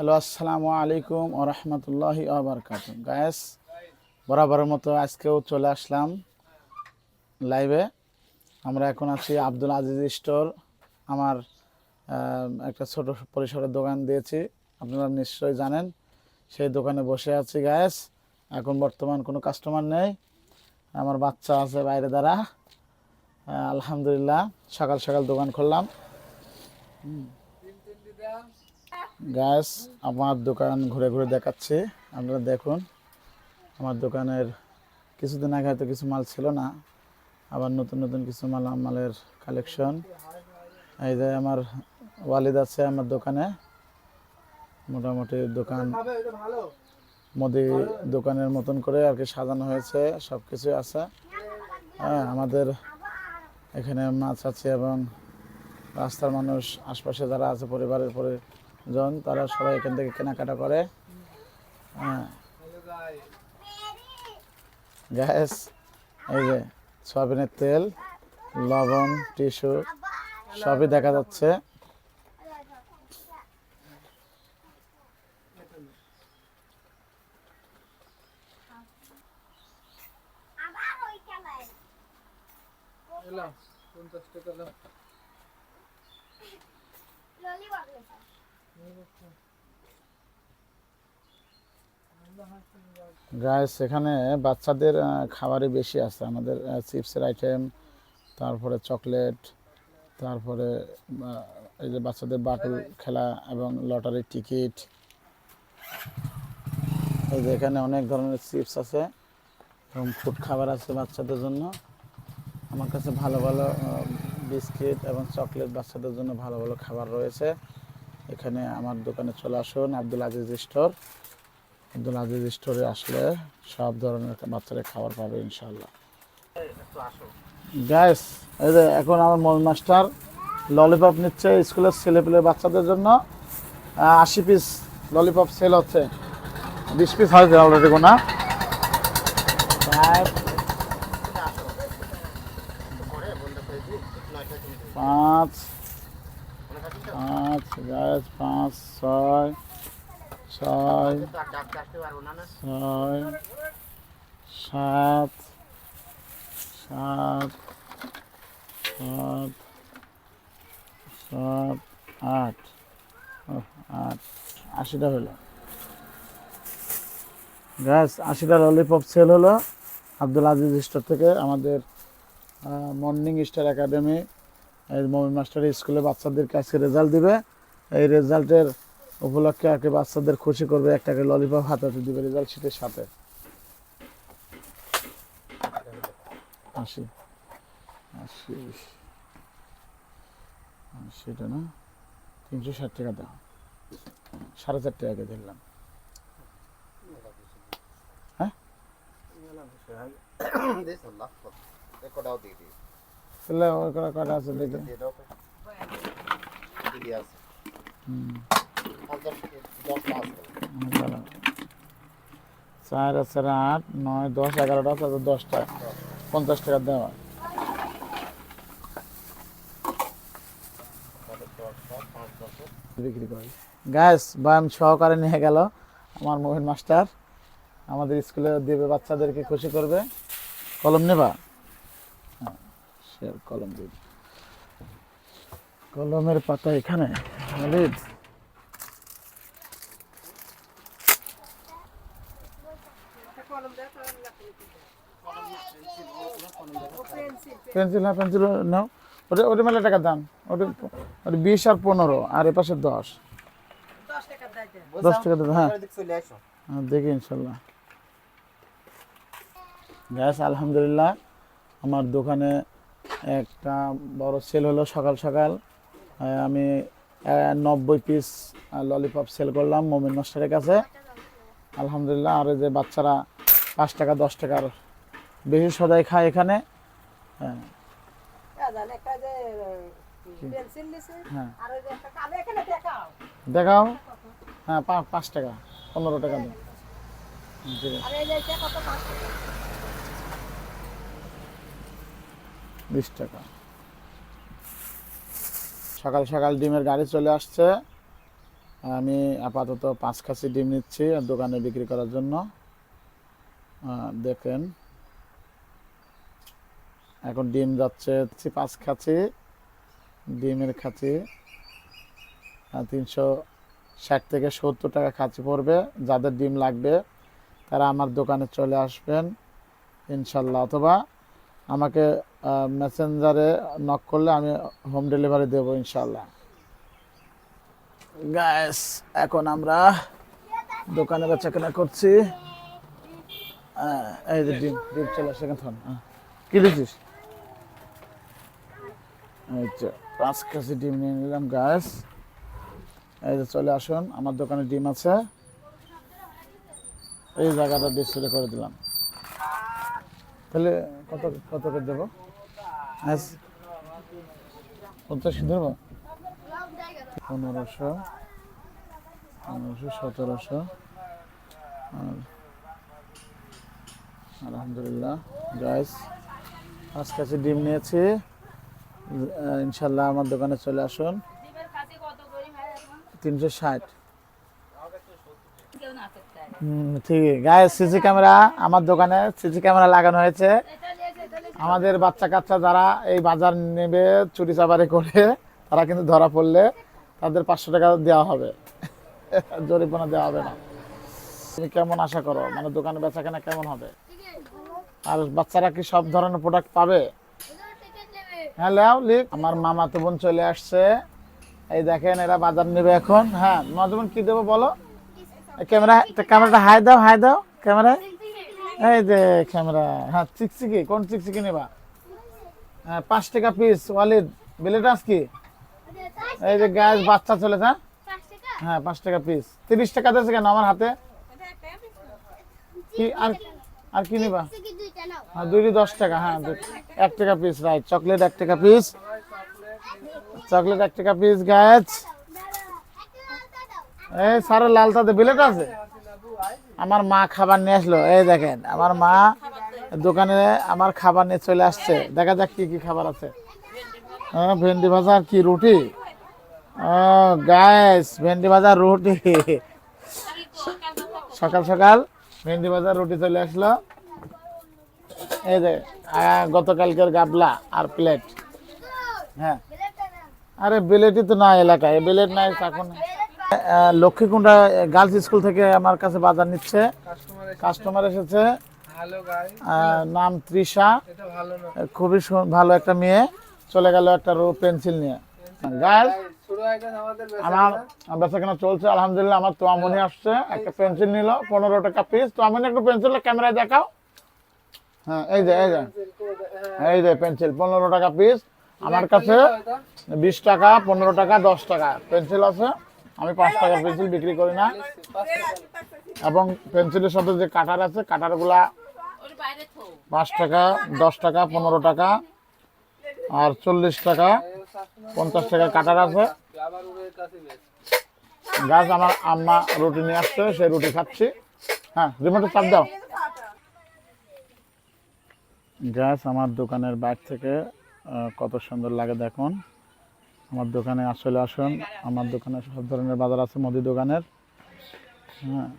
Hello, আসসালামু আলাইকুম ও রহমতুল্লাহি আবরকাত গায়েস বরাবরের মতো আজকেও চলে আসলাম লাইভে আমরা এখন আছি আব্দুল আজিজ স্টোর, আমার একটা ছোট পরিসরের দোকান দিয়েছি। আপনারা নিশ্চয়ই জানেন, সেই দোকানে বসে আছি গায়েস এখন বর্তমান কোনো কাস্টমার নেই। আমার বাচ্চা আছে বাইরে দ্বারা। আলহামদুলিল্লাহ, সকাল সকাল দোকান খুললাম। গ্যাস আমার দোকান ঘুরে ঘুরে দেখাচ্ছি। আপনারা দেখুন, আমার দোকানের কিছুদিন আগে হয়তো কিছু মাল ছিল না। আবার নতুন নতুন কিছু মাল, মালের কালেকশন এই যে আমার ওয়ালিদ আছে আমার দোকানে। মোটামুটি দোকান মুদি দোকানের মতন করে আর কি সাজানো হয়েছে সব কিছুই আছে। হ্যাঁ আমাদের এখানে মাছ আছে এবং রাস্তার মানুষ, আশপাশে যারা আছে, পরিবারের পরিজন তারা সবাই এখান থেকে কেনাকাটা করে। হ্যাঁ। গ্যাস এই যে সয়াবিনের তেল লবণ টিস্যু সবই দেখা যাচ্ছে। গাইস এখানে বাচ্চাদের খাবারই বেশি আছে। আমাদের চিপসের আইটেম তারপরে চকলেট তারপরে এই যে বাচ্চাদের বাটুল খেলা এবং লটারির টিকিট এই যে এখানে অনেক ধরনের চিপস আছে এবং ফুড খাবার আছে বাচ্চাদের জন্য। আমার কাছে ভালো ভালো বিস্কিট এবং চকলেট বাচ্চাদের জন্য ভালো ভালো খাবার রয়েছে। এখানে আমার দোকানে চলে আসুন, আব্দুল আজিজ স্টোর। আব্দুল আজিজ স্টোরে আসলে সব ধরনের বাচ্চারা খাবার পাবে ইনশাল্লাহ গ্যাস এই যে এখন আমার মল মাস্টার ললিপপ নিচ্ছে স্কুলের ছেলেপেলে বাচ্চাদের জন্য। আশি পিস ললিপপ সেল হচ্ছে। বিশ পিস হয়েছে অলরেডি গোনা চার, পাঁচ পাঁচ গ্যাস পাঁচ, ছয় ছয় ছয়, সাত সাত সাত সাত, আট। আট। আশিটা হলো। গ্যাস আশিটা ললিপপ সেল হলো। আব্দুল আজিজ স্টোর থেকে আমাদের morning star academy Momin master স্কুলে বাচ্চাদেরকে আজকে রেজাল্ট দিবে। এই রেজাল্টের উপলক্ষে কি বাচ্চাদের খুশি করবে, একটা করে ললিপপ হাতাতে দিবে রেজাল্ট শিটের সাথে। আশি। আশি। সেটা না? তিনশো ষাট টাকা দাও। সাড়ে চার টাকা দিলাম হ্যাঁ? কটা আছে দেখে। আছে আছে। চার চার আট, নয়, দশ, এগারোটা তারপর দশটা, পঞ্চাশ টাকা দেওয়া। বিক্রি করে। গ্যাস বয়ান সহকারে নিয়ে গেল আমার মোহিন মাস্টার। আমাদের স্কুলে দেবে, বাচ্চাদেরকে খুশি করবে। কলম নেবা? হ্যাঁ কলম দিবে। কলমের পাতা এখানে। খালিদ পেন্সিল হ্যাঁ পেন্সিল নাও। ওটা ওটা মেলা টাকার দাম। ওটা ওটা বিশ আর পনেরো আর এ পাশে দশ। দশ টাকা হ্যাঁ। হ্যাঁ, দেখি ইনশাল্লাহ। গ্যাস আলহামদুলিল্লাহ আমার দোকানে একটা বড় সেল হলো সকাল সকাল। আমি নব্বই পিস ললিপপ সেল করলাম মোমিন মাস্টারের কাছে। আলহামদুলিল্লাহ আর যে বাচ্চারা পাঁচ টাকা দশ টাকার বেশি সদাই খায় এখানে। হ্যাঁ। হ্যাঁ। দেখাও। হ্যাঁ পাঁচ টাকা পনেরো দিন টাকা। বিশ টাকা। সকাল সকাল ডিমের গাড়ি চলে আসছে। আমি আপাতত পাঁচ খাসি ডিম নিচ্ছি দোকানে বিক্রি করার জন্য। দেখেন। এখন ডিম যাচ্ছে পাঁচ খাসি, ডিমের খাঁচি তিনশো ষাট থেকে সত্তর টাকা খাঁচি পড়বে। যাদের ডিম লাগবে, তারা আমার দোকানে চলে আসবেন, ইনশাল্লাহ। অথবা আমাকে মেসেঞ্জারে নক করলে আমি হোম ডেলিভারি দেবো ইনশাল্লাহ গ্যাস এখন আমরা দোকানে বেচাকেনা করছি। আহ, এই যে ডিম ডিম চলে আসে এখন কি দিচ্ছিস যে পাঁচ কেজি ডিম নিয়ে নিলাম গ্যাস এই যে চলে আসুন আমার দোকানে ডিম আছে। এই জায়গাটা ডিসপ্লে করে দিলাম। তাহলে কত কত করে দেবো? আজ পঞ্চাশ দেবো পনেরোশো পনেরোশো সতেরোশো আর আলহামদুলিল্লাহ গাইস পাঁচ কাছে ডিম নিয়েছি। ইনশাল্লাহ আমার দোকানে চলে আসুন। তিনশো ষাট। ঠিক গায়ে সিসি ক্যামেরা আমার দোকানে সিসি ক্যামেরা লাগানো হয়েছে। আমাদের বাচ্চা কাচ্চা যারা এই বাজার নেবে, চুরি চাবারি করে, তারা কিন্তু ধরা পড়লে তাদের পাঁচশো টাকা দেওয়া হবে। জরিমানা দেওয়া হবে না। তুমি কেমন আশা করো? মানে দোকানে বেচা কেনা কেমন হবে? আর বাচ্চারা কি সব ধরনের প্রোডাক্ট পাবে? হ্যাঁ লেও, লিখ। আমার মামা বোন চলে আসছে। এই দেখেন, এরা বাজার নেবে এখন। হ্যাঁ মামাতো কি দেবো বলো? ক্যামেরা ক্যামেরাটা হাই দাও হাই দাও ক্যামেরা এই যে ক্যামেরা হ্যাঁ চিকচিকি, কোন চিকচিকি নেবা? হ্যাঁ পাঁচ টাকা পিস ওয়ালিদ বিলেটাস কি? এই যে গ্যাস বাচ্চা চলেছে হ্যাঁ? হ্যাঁ পাঁচ টাকা পিস তিরিশ টাকা দিয়েছে কেন আমার হাতে? কি, আর আর কি নিবা? হ্যাঁ দুইটি দশ টাকা হ্যাঁ এক টাকা পিস রাইট চকলেট এক টাকা পিস চকলেট এক টাকা পিস গ্যাস এই সারা লালটাতে বিলেট আছে? আমার মা খাবার নিয়ে আসলো। এই দেখেন আমার মা দোকানে আমার খাবার নিয়ে চলে আসছে। দেখা যাক কি কি খাবার আছে। ভেন্ডি ভাজা আর কি রুটি? গ্যাস ভেন্ডি ভাজা রুটি। সকাল সকাল ভেন্ডি ভাজা রুটি চলে আসলো। এই যে গতকালকের গাবলা আর প্লেট হ্যাঁ। আরে বিলেটই তো না এলাকায়। বিলেট নাই আহ, লক্ষ্মীকুণ্ডা গার্লস স্কুল থেকে আমার কাছে বাজার নিচ্ছে। কাস্টমার এসেছে। নাম তৃষা। খুবই ভালো একটা মেয়ে। চলে গেল একটা রো পেন্সিল নিয়ে। গার্লস আমার বেচাকেনা চলছে আলহামদুলিল্লাহ আমার তোয়ামনি আসছে। একটা পেন্সিল নিল পনেরো টাকা পিস তোয়ামনি একটু পেন্সিল ক্যামেরায় দেখাও। হ্যাঁ এই যে এই যে। এই যে পেন্সিল পনেরো টাকা পিস আমার কাছে বিশ টাকা পনেরো টাকা দশ টাকা। পেন্সিল আছে। আমি পাঁচ টাকার পেন্সিল বিক্রি করি না। এবং পেন্সিলের সাথে যে কাটার আছে, কাটারগুলা পাঁচ টাকা, দশ টাকা, পনেরো টাকা আর চল্লিশ টাকা, পঞ্চাশ টাকা কাটার আছে। গাছ আমার আম্মা রুটি নিয়ে আসছে, সেই রুটি খাচ্ছি। হ্যাঁ রিমোটে চাপ দাও। গাছ আমার দোকানের বাইর থেকে কত সুন্দর লাগে দেখুন। আমার দোকানে আসলে আসুন। আমার দোকানে সব ধরনের বাজার আছে মুদি দোকানের। হ্যাঁ।